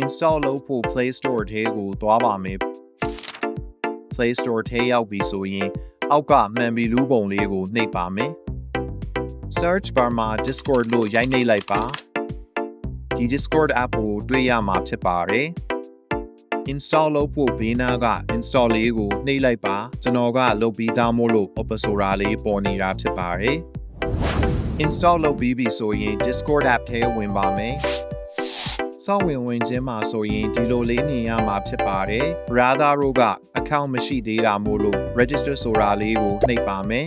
install လုပ်ဖို့ Play Store ထဲကိုသွားပါမယ် Play Store ထဲရောက်ပြီဆိုရင် အောက်ကမှန်ဘီလူးပုံလေးကိုနှိပ်ပါမယ် Search bar မှာ Discord လို့ရိုက်နှိပ်လိုက်ပါဒီ Discord app ကိုတွေ့ရမှာဖြစ်ပါတယ် install လုပ်ဖို့ဘေးနားက install လေးကိုနှိပ်လိုက်ပါကျွန်တော်ကလုပ်ပြီးသားမို့လို့ Opera ဆိုတာလေးပေါ်နေတာဖြစ်ပါတယ် install လုပ်ပြီးပြီဆိုရင် Discord app ထဲဝင်ပါမယ် စောင့်ဝင်ဝင်ချင်းမှာဆိုရင်ဒီလိုလေးနေရမှာဖြစ်ပါတယ် Rather တို့က account မရှိသေးတာမို့လို့ register ဆိုတာလေးကိုနှိပ်ပါမယ်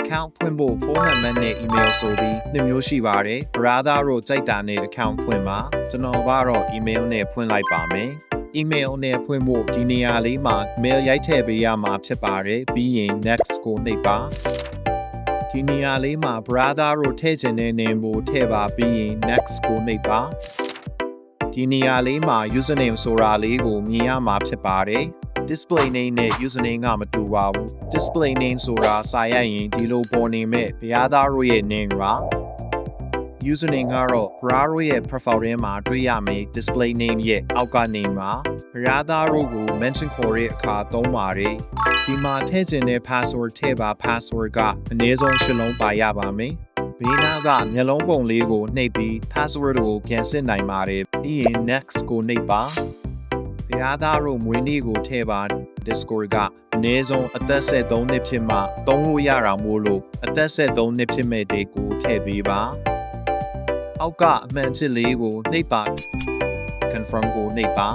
account ဖွင့်ဖို့ဖုန်းနံပါတ်နဲ့ email ဆိုပြီးနှစ်မျိုးရှိပါတယ် brother တို့ကြိုက်တာနဲ့ account ဖွင့်ပါကျွန်တော်ကတော့ email နဲ့ဖွင့်လိုက်ပါမယ် email နဲ့ဖွင့်ဖို့ဒီနေရာလေးမှာ mail ရိုက်ထည့်ပေးရမှာဖြစ်ပါတယ်ပြီးရင် next ကိုနှိပ်ပါ ဒီနေရာလေးမှာ brother တို့ထည့်ခြင်းတဲ့ name ကိုထည့်ပါပြီးရင် next ကိုနှိပ်ပါဒီနေရာလေးမှာ username ဆိုတာလေးကိုမြင်ရမှာဖြစ်ပါတယ် display name နဲ့ username ကမတူပါဘူး display name ဆိုတာစာရိုက်ရင်ဒီလိုပေါ်နေမဲ့ဘုရားသားတို့ရဲ့ name ပါ username ကတော့ bra တို့ရဲ့ profile ထဲမှာတွေ့ရမယ် display name ရဲ့အောက်က name ပါဘုရားသားတို့ကို mention ခေါ်တဲ့အခါသုံးပါတယ်ဒီမှာထည့်ခြင်းတဲ့ password ထည့်ပါ password ကအနည်းဆုံးရှစ်လုံးပါရပါမယ်ဘေးနားကမျက်လုံးပုံလေးကိုနှိပ်ပြီး password ကိုပြန်စစ်နိုင်ပါတယ်ပြီးရင် next ကိုနှိပ်ပါဘုရားသားတို့မွေးနေ့ကိုထည့်ပါ Discord ကအနည်းဆုံးအသက်73နှစ်ဖြစ်မှသုံးလို့ရတာမို့လို့အသက်73နှစ်ဖြစ်မဲ့ဒေကိုထည့်ပေးပါ အောက်ကအမှန်ချစ်လေးကိုနှိပ်ပါ confirm ကိုနှိပ်ပါ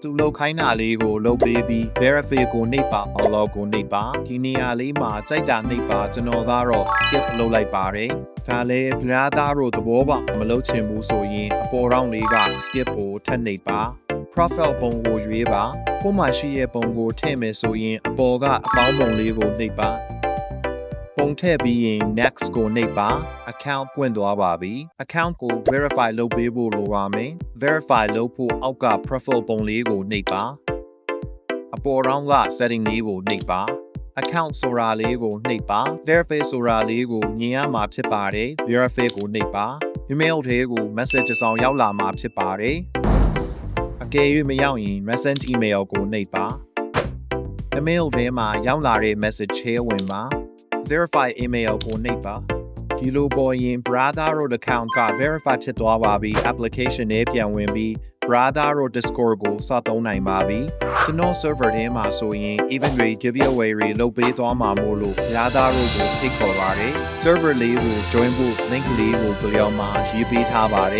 သူလောက်ခိုင်းတာလေးကိုလုပ်ပေးပြီး verify ကိုနှိပ်ပါ log ကိုနှိပ်ပါဒီနေရာလေးမှာကြိုက်တာနှိပ်ပါကျွန်တော်ကတော့ skip လုပ်လိုက်ပါတယ်ဒါလည်းဘုရားသားတို့သဘောပေါက်မလုပ်ချင်ဘူးဆိုရင်အပေါ်တောင်းလေးက skip ကိုထပ်နှိပ်ပါ profile ပုံကိုရွေးပါကိုမှရှိရဲ့ပုံကိုထည့်မယ်ဆိုရင်အပေါ်ကအပေါင်းပုံလေးကိုနှိပ်ပါ ပုံထည့်ပြီးရင် next ကိုနှိပ်ပါ account ပွင့်သွားပါပြီ account ကို verify လုပ်ပေးဖို့လိုပါမယ် verify လုပ်ဖို့အောက်က profile ပုံလေးကိုနှိပ်ပါအပေါ်တောင်းက setting လေးကိုနှိပ်ပါ account ဆိုတာလေးကိုနှိပ်ပါ verify ဆိုတာလေးကိုမြင်ရမှာဖြစ်ပါတယ် verify ကိုနှိပ်ပါ email ထဲကို message တစ်စောင်ရောက်လာမှာဖြစ်ပါတယ်အကယ်၍မရောက်ရင် message email ကိုနှိပ်ပါ email ထဲမှာရောက်လာတဲ့ message ထဲဝင်ပါ verify email ကိုနှိပ်ပါဒီလိုပေါ်ရင် brother တို့ account က verify ဖြစ်သွားပါပြီ application နဲ့ပြန်ဝင်ပြီး brother တို့ discord ကိုစသုံးနိုင်ပါပြီကျွန်တော် server ထဲမှာဆိုရင် event တွေ giveaway တွေလုပ်ပေးသွားမှာမို့လို့ brother တို့ကိုဖိတ်ခေါ်ပါတယ် server လေးကို join ဖို့ link လေးကိုဘယ်ရောက်မှာရေးပေးထားပါတယ်